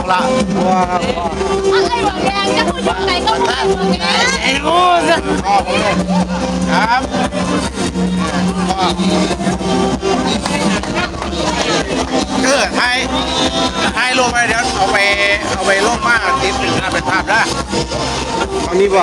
อยู่บอกละอะไรหวังแดงจะพูดยังไงก็พูดหวังแดงไอ้กูครับเออไทยไทยลงไปเดี๋ยวเอาไปเอาไปลงมากติดเป็นภาพเป็นภาพได้อันนี้บ่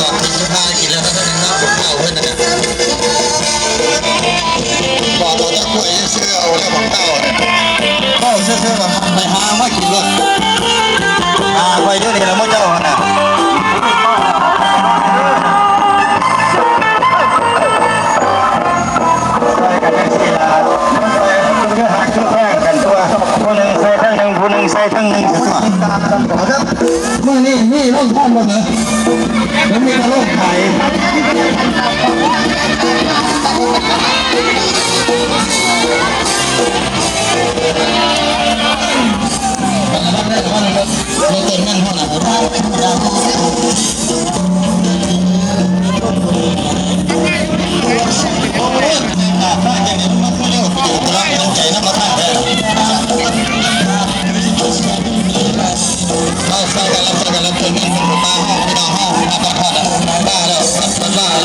บอก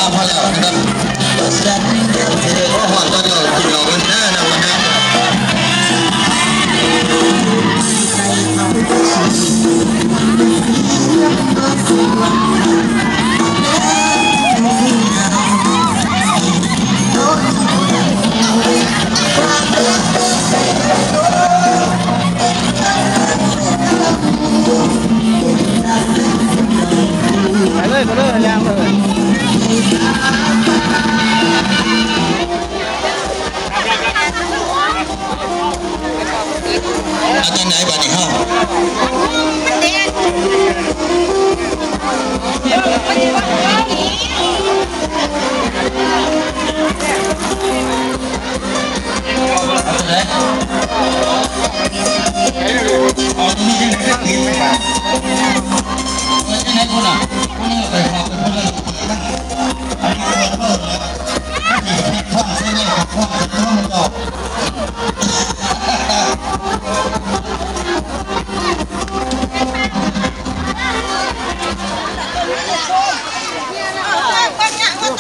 la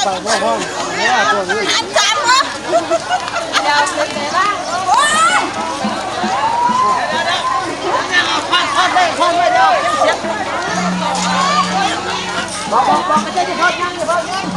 phải không không? Đấy là của người. Anh không? quá. Đào xuống đấy ba. Khoan khoan đây, khoan. Bỏ bỏ bỏ cái chân đi.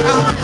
Yeah.